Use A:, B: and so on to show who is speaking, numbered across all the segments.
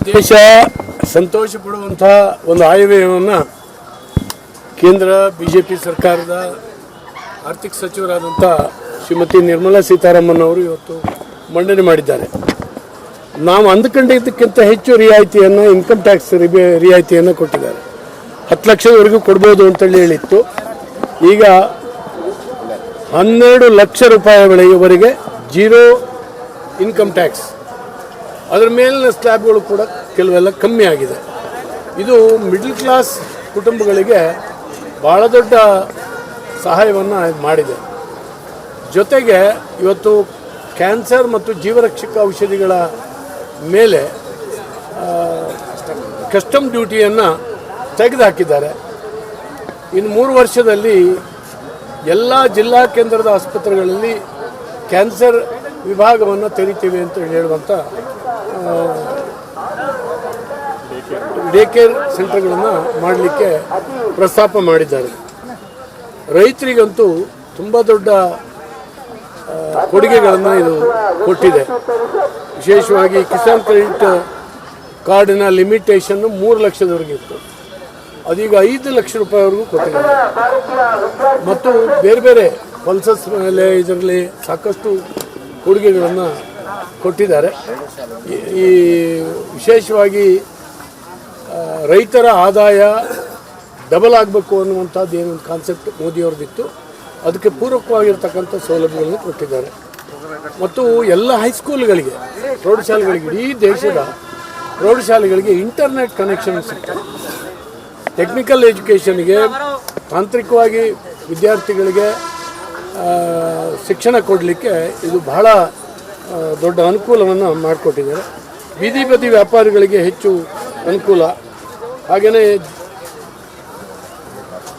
A: ದೇಶ ಸಂತೋಷ ಪಡುವಂಥ ಒಂದು ಆಯವ್ಯಯವನ್ನು ಕೇಂದ್ರ ಬಿ ಜೆ ಪಿ ಸರ್ಕಾರದ ಆರ್ಥಿಕ ಸಚಿವರಾದಂಥ ಶ್ರೀಮತಿ ನಿರ್ಮಲಾ ಸೀತಾರಾಮನ್ ಅವರು ಇವತ್ತು ಮಂಡನೆ ಮಾಡಿದ್ದಾರೆ. ನಾವು ಅಂದ್ಕೊಂಡಿದ್ದಕ್ಕಿಂತ ಹೆಚ್ಚು ರಿಯಾಯಿತಿಯನ್ನು, ಇನ್ಕಮ್ ಟ್ಯಾಕ್ಸ್ ರಿಯಾಯಿತಿಯನ್ನು ಕೊಟ್ಟಿದ್ದಾರೆ. ಹತ್ತು ಲಕ್ಷದವರೆಗೂ ಕೊಡ್ಬೋದು ಅಂತೇಳಿ ಹೇಳಿತ್ತು. ಈಗ ಹನ್ನೆರಡು ಲಕ್ಷ ರೂಪಾಯಿವರೆಗೆ ಜೀರೋ ಇನ್ಕಮ್ ಟ್ಯಾಕ್ಸ್ ಅದರ ಮೇಲಿನ ಸ್ಲ್ಯಾಬ್ಗಳು ಕೂಡ ಕೆಲವೆಲ್ಲ ಕಮ್ಮಿ ಆಗಿದೆ. ಇದು ಮಿಡ್ಲ್ ಕ್ಲಾಸ್ ಕುಟುಂಬಗಳಿಗೆ ಭಾಳ ದೊಡ್ಡ ಸಹಾಯವನ್ನು ಮಾಡಿದೆ. ಜೊತೆಗೆ ಇವತ್ತು ಕ್ಯಾನ್ಸರ್ ಮತ್ತು ಜೀವರಕ್ಷಕ ಔಷಧಿಗಳ ಮೇಲೆ ಕಸ್ಟಮ್ ಡ್ಯೂಟಿಯನ್ನು ತೆಗೆದುಹಾಕಿದ್ದಾರೆ. ಇನ್ನು ಮೂರು ವರ್ಷದಲ್ಲಿ ಎಲ್ಲ ಜಿಲ್ಲಾ ಕೇಂದ್ರದ ಆಸ್ಪತ್ರೆಗಳಲ್ಲಿ ಕ್ಯಾನ್ಸರ್ ವಿಭಾಗವನ್ನು ತೆರಿತೀವಿ ಅಂತ ಹೇಳುವಂಥ ಡೇ ಕೇರ್ ಸೆಂಟರ್ಗಳನ್ನು ಮಾಡಲಿಕ್ಕೆ ಪ್ರಸ್ತಾಪ ಮಾಡಿದ್ದಾರೆ. ರೈತರಿಗಂತೂ ತುಂಬ ದೊಡ್ಡ ಕೊಡುಗೆಗಳನ್ನು ಇದು ಕೊಟ್ಟಿದೆ. ವಿಶೇಷವಾಗಿ ಕಿಸಾನ್ ಕ್ರೆಡಿಟ್ ಕಾರ್ಡಿನ ಲಿಮಿಟೇಷನ್ನು ಮೂರು ಲಕ್ಷದವರೆಗೆ ಇತ್ತು. ಅದೀಗ ಐದು ಲಕ್ಷ ರೂಪಾಯಿವರೆಗೂ ಕೊಟ್ಟಿದ್ದಾರೆ ಮತ್ತು ಬೇರೆ ಬೇರೆ ಪಲ್ಸಸ್ ಮೇಲೆ ಇದರಲ್ಲಿ ಸಾಕಷ್ಟು ಕೊಡುಗೆಗಳನ್ನು ಕೊಟ್ಟಿದ್ದಾರೆ. ಈ- ವಿಶೇಷವಾಗಿ ರೈತರ ಆದಾಯ ಡಬಲ್ ಆಗಬೇಕು ಅನ್ನುವಂಥದ್ದು ಏನೊಂದು ಕಾನ್ಸೆಪ್ಟ್ ಮೋದಿಯವ್ರದ್ದಿತ್ತು. ಅದಕ್ಕೆ ಪೂರಕವಾಗಿರ್ತಕ್ಕಂಥ ಸೌಲಭ್ಯಗಳನ್ನು ಕೊಟ್ಟಿದ್ದಾರೆ. ಮತ್ತು ಎಲ್ಲ ಹೈಸ್ಕೂಲ್ಗಳಿಗೆ ಪ್ರೌಢಶಾಲೆಗಳಿಗೆ ಇಡೀ ದೇಶದ ಪ್ರೌಢಶಾಲೆಗಳಿಗೆ ಇಂಟರ್ನೆಟ್ ಕನೆಕ್ಷನ್ ಸಿಗ್ತದೆ. ಟೆಕ್ನಿಕಲ್ ಎಜುಕೇಷನ್ಗೆ ತಾಂತ್ರಿಕವಾಗಿ ವಿದ್ಯಾರ್ಥಿಗಳಿಗೆ ಶಿಕ್ಷಣ ಕೊಡಲಿಕ್ಕೆ ಇದು ಬಹಳ ದೊಡ್ಡ ಅನುಕೂಲವನ್ನು ಮಾಡಿಕೊಟ್ಟಿದ್ದಾರೆ. ಬೀದಿ ಬದಿ ವ್ಯಾಪಾರಿಗಳಿಗೆ ಹೆಚ್ಚು ಅನುಕೂಲ. ಹಾಗೆಯೇ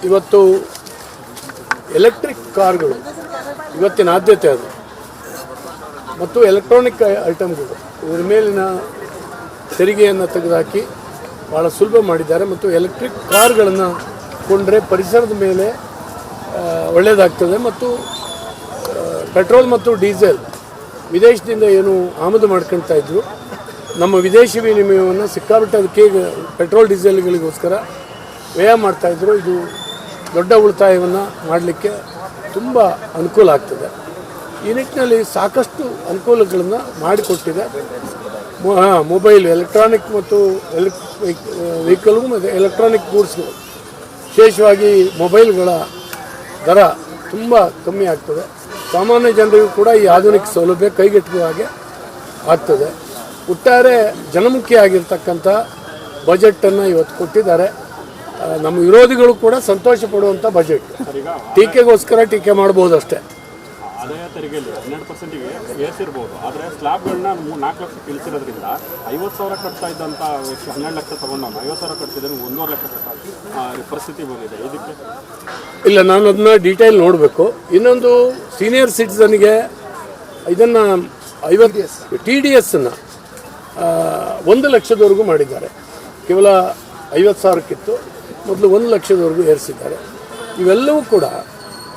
A: ಇವತ್ತು ಎಲೆಕ್ಟ್ರಿಕ್ ಕಾರ್ಗಳು, ಇವತ್ತಿನ ಆದ್ಯತೆ ಅದು. ಮತ್ತು ಎಲೆಕ್ಟ್ರಾನಿಕ್ ಐಟಮ್ಗಳು ಇದರ ಮೇಲಿನ ತೆರಿಗೆಯನ್ನು ತೆಗೆದುಹಾಕಿ ಭಾಳ ಸುಲಭ ಮಾಡಿದ್ದಾರೆ ಮತ್ತು ಎಲೆಕ್ಟ್ರಿಕ್ ಕಾರ್ಗಳನ್ನು ಕೊಂಡರೆ ಪರಿಸರದ ಮೇಲೆ ಒಳ್ಳೆಯದಾಗ್ತದೆ ಮತ್ತು ಪೆಟ್ರೋಲ್ ಮತ್ತು ಡೀಸೆಲ್ ವಿದೇಶದಿಂದ ಏನು ಆಮದು ಮಾಡ್ಕೊಳ್ತಾ ಇದ್ರು. ನಮ್ಮ ವಿದೇಶಿ ವಿನಿಮಯವನ್ನು ಸಿಕ್ಕಾಬಿಟ್ಟು ಅದಕ್ಕೆ ಪೆಟ್ರೋಲ್, ಡೀಸೆಲ್ಗಳಿಗೋಸ್ಕರ ವ್ಯಯ ಮಾಡ್ತಾಯಿದ್ರು ಇದು ದೊಡ್ಡ ಉಳಿತಾಯವನ್ನು ಮಾಡಲಿಕ್ಕೆ ತುಂಬ ಅನುಕೂಲ ಆಗ್ತದೆ. ಈ ನಿಟ್ಟಿನಲ್ಲಿ ಸಾಕಷ್ಟು ಅನುಕೂಲಗಳನ್ನು ಮಾಡಿಕೊಟ್ಟಿದೆ. ಮೊಬೈಲ್, ಎಲೆಕ್ಟ್ರಾನಿಕ್ ಮತ್ತು ಎಲೆಕ್, ವೆಹಿಕಲ್ಗೂ ಮತ್ತು ಎಲೆಕ್ಟ್ರಾನಿಕ್ ಗೂಡ್ಸ್ಗಳು ವಿಶೇಷವಾಗಿ ಮೊಬೈಲ್ಗಳ ದರ ತುಂಬ ಕಮ್ಮಿ ಆಗ್ತದೆ. ಸಾಮಾನ್ಯ ಜನರಿಗೂ ಕೂಡ ಈ ಆಧುನಿಕ ಸೌಲಭ್ಯ ಕೈಗೆಟುಕುವ ಹಾಗೆ ಆಗ್ತದೆ. ಒಟ್ಟಾರೆ ಜನಮುಖಿ ಆಗಿರ್ತಕ್ಕಂಥ ಬಜೆಟನ್ನು ಇವತ್ತು ಕೊಟ್ಟಿದ್ದಾರೆ. ನಮ್ಮ ವಿರೋಧಿಗಳು ಕೂಡ ಸಂತೋಷ ಪಡುವಂಥ ಬಜೆಟ್ ಟೀಕೆಗೋಸ್ಕರ ಟೀಕೆ ಮಾಡ್ಬೋದು ಅಷ್ಟೇ
B: ಆದಾಯ ತೆರಿಗೆಯಲ್ಲಿ ಹನ್ನೆರಡು ಪರ್ಸೆಂಟಿಗೆ ಏರಿಸಿರ್ಬೋದು. ಆದರೆ ಸ್ಲ್ಯಾಬ್ಗಳನ್ನ ಮೂ- ನಾಲ್ಕು ಲಕ್ಷ ಇಳಿಸಿರೋದ್ರಿಂದ ಐವತ್ತು ಸಾವಿರ ಕಟ್ತಾ ಇದ್ದಂಥ ವ್ಯಕ್ತಿ ಹನ್ನೆರಡು ಲಕ್ಷ ತಗೊಂಡವನು ಐವತ್ತು ಸಾವಿರ ಕಟ್ತಿದ್ದಾನೆ ಒಂದೂವರೆ ಲಕ್ಷ ಕಟ್ಟ ಆ, ಪರಿಸ್ಥಿತಿ ಬಂದಿದೆ. ಇದಕ್ಕೆ?
A: ಇಲ್ಲ ನಾನು ಅದನ್ನ ಡೀಟೇಲ್ ನೋಡಬೇಕು. ಇನ್ನೊಂದು ಸೀನಿಯರ್ ಸಿಟಿಸನ್ಗೆ ಇದನ್ನು ಐವತ್ತು ಟಿ ಡಿ ಎಸ್ಸನ್ನು ಒಂದು ಲಕ್ಷದವರೆಗೂ ಮಾಡಿದ್ದಾರೆ. ಕೇವಲ ಐವತ್ತು ಸಾವಿರಕ್ಕಿತ್ತು. ಮೊದಲು ಒಂದು ಲಕ್ಷದವರೆಗೂ ಏರಿಸಿದ್ದಾರೆ. ಇವೆಲ್ಲವೂ ಕೂಡ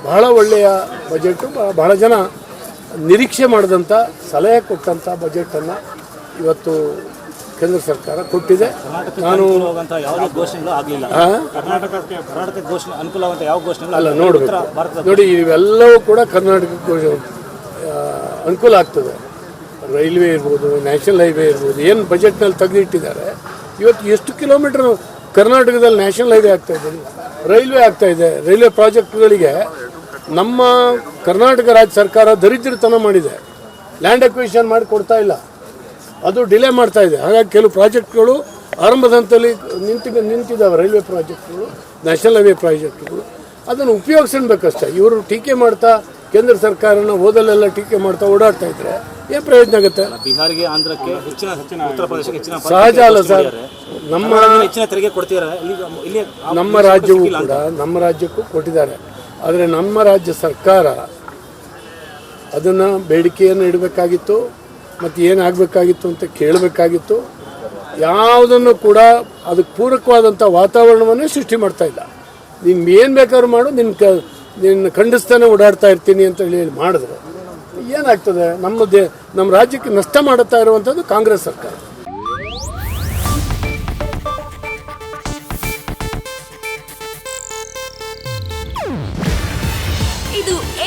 A: ಬಹಳ ಒಳ್ಳೆಯ ಬಜೆಟು ಬಹಳ ಜನ ನಿರೀಕ್ಷೆ ಮಾಡಿದಂಥ ಸಲಹೆ ಕೊಟ್ಟಂಥ ಬಜೆಟನ್ನು ಇವತ್ತು ಕೇಂದ್ರ ಸರ್ಕಾರ ಕೊಟ್ಟಿದೆ. ನಾನು ಅಲ್ಲ. ನೋಡಬೇಕು. ನೋಡಿ ಇವೆಲ್ಲವೂ ಕೂಡ ಕರ್ನಾಟಕಕ್ಕೆ ಅನುಕೂಲ ಆಗ್ತದೆ. ರೈಲ್ವೆ ಇರ್ಬೋದು ನ್ಯಾಷನಲ್ ಹೈವೇ ಇರ್ಬೋದು ಏನು ಬಜೆಟ್ನಲ್ಲಿ ತೆಗೆದಿಟ್ಟಿದ್ದಾರೆ. ಇವತ್ತು ಎಷ್ಟು ಕಿಲೋಮೀಟರ್ ಕರ್ನಾಟಕದಲ್ಲಿ ನ್ಯಾಷನಲ್ ಹೈವೇ ಆಗ್ತಾ ಇದೆ? ರೈಲ್ವೆ ಆಗ್ತಾ ಇದೆ. ರೈಲ್ವೆ ಪ್ರಾಜೆಕ್ಟ್ಗಳಿಗೆ ನಮ್ಮ ಕರ್ನಾಟಕ ರಾಜ್ಯ ಸರ್ಕಾರ ದರಿದ್ರತನ ಮಾಡಿದೆ. ಲ್ಯಾಂಡ್ ಅಕ್ವಿಷನ್ ಮಾಡಿ ಕೊಡ್ತಾ ಇಲ್ಲ. ಅದು ಡಿಲೇ ಮಾಡ್ತಾ ಇದೆ. ಹಾಗಾಗಿ ಕೆಲವು ಪ್ರಾಜೆಕ್ಟ್ಗಳು ಆರಂಭದ ಹಂತದಲ್ಲಿ ನಿಂತು ನಿಂತಿದ್ದಾವೆ ರೈಲ್ವೆ ಪ್ರಾಜೆಕ್ಟ್ಗಳು ನ್ಯಾಷನಲ್ ಹೈವೇ ಪ್ರಾಜೆಕ್ಟ್ಗಳು. ಅದನ್ನು ಉಪಯೋಗಿಸ್ಬೇಕಷ್ಟೇ ಇವರು ಟೀಕೆ ಮಾಡ್ತಾ ಕೇಂದ್ರ ಸರ್ಕಾರನ ಓದಲೆಲ್ಲ ಟೀಕೆ ಮಾಡ್ತಾ ಓಡಾಡ್ತಾ ಇದ್ರೆ ಏನು ಪ್ರಯೋಜನ ಆಗುತ್ತೆ?
C: ಬಿಹಾರಿಗೆ ಆಂಧ್ರಕ್ಕೆ ಹೆಚ್ಚಿನ ಉತ್ತರ ಪ್ರದೇಶಕ್ಕೆ ಹೆಚ್ಚಿನ
A: ಸಹಜ ಅಲ್ಲ ಸರ್. ನಮ್ಮ
C: ಹೆಚ್ಚಿನ ತೆರಿಗೆ ಕೊಡ್ತೀರಾ
A: ನಮ್ಮ ರಾಜ್ಯವೂ ಕೂಡ ನಮ್ಮ ರಾಜ್ಯಕ್ಕೂ ಕೊಟ್ಟಿದ್ದಾರೆ. ಆದರೆ ನಮ್ಮ ರಾಜ್ಯ ಸರ್ಕಾರ ಅದನ್ನು ಬೇಡಿಕೆಯನ್ನು ಇಡಬೇಕಾಗಿತ್ತು ಮತ್ತು ಏನಾಗಬೇಕಾಗಿತ್ತು ಅಂತ ಕೇಳಬೇಕಾಗಿತ್ತು. ಯಾವುದನ್ನು ಕೂಡ ಅದಕ್ಕೆ ಪೂರಕವಾದಂಥ ವಾತಾವರಣವನ್ನು ಸೃಷ್ಟಿ ಮಾಡ್ತಾ ಇಲ್ಲ. ನಿಮ್ಮ ಏನು ಬೇಕಾದ್ರೂ ಮಾಡು ನಿನ್ನ ಕ, ನಿನ್ನ ಖಂಡಿಸ್ತಾನೆ ಓಡಾಡ್ತಾ ಇರ್ತೀನಿ ಅಂತ ಹೇಳಿ ಮಾಡಿದ್ರೆ ಏನಾಗ್ತದೆ? ನಮ್ಮ ದೇ, ನಮ್ಮ ರಾಜ್ಯಕ್ಕೆ ನಷ್ಟ ಮಾಡುತ್ತಾ ಇರುವಂಥದ್ದು ಕಾಂಗ್ರೆಸ್ ಸರ್ಕಾರ.